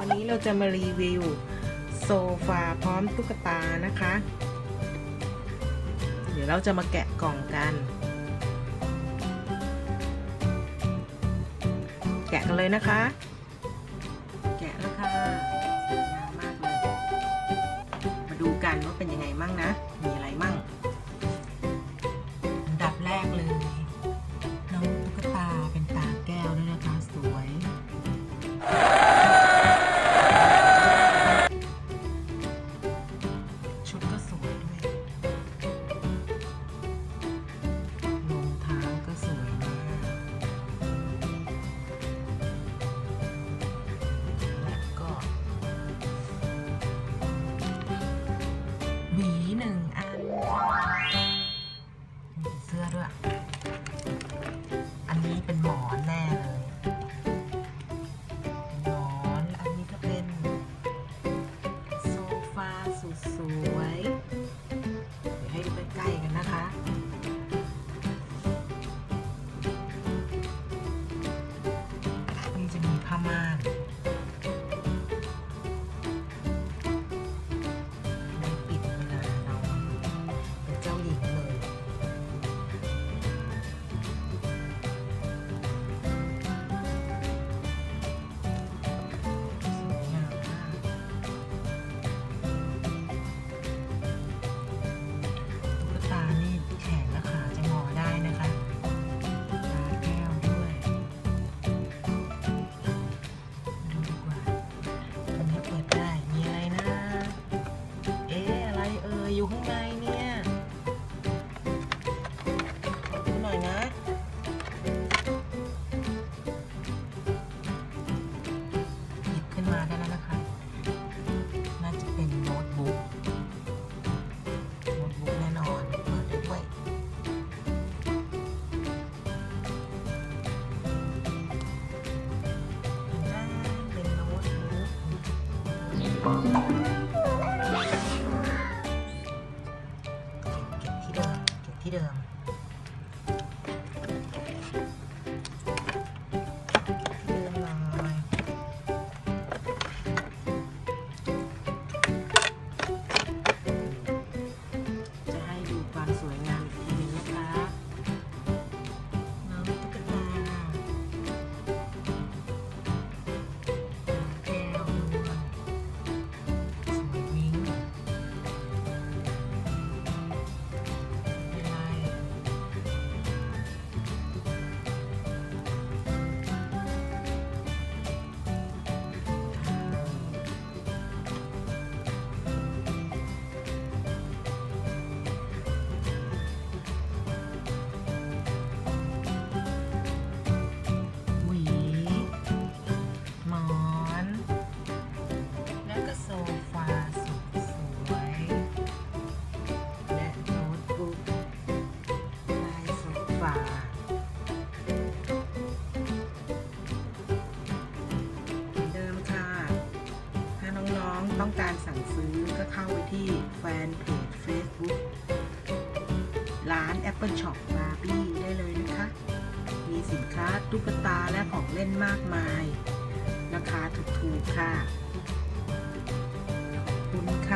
วันนี้เราจะมารีวิวโซฟาพร้อมตุ๊กตานะคะ เดี๋ยวเราจะมาแกะกล่องกัน แกะกันเลยนะคะ หวีหนึ่งอันเสื้อด้วย อันนี้เป็นหมอ Bye. าเดิมค่ะ ถ้าน้องๆต้องการสั่งซื้อก็เข้าไปที่แฟนเพจ Facebook ร้าน Apple Shop Barbie ได้เลยนะคะ มีสินค้าตุ๊กตาและของเล่นมากมาย ราคาถูกๆค่ะคุณค่ะ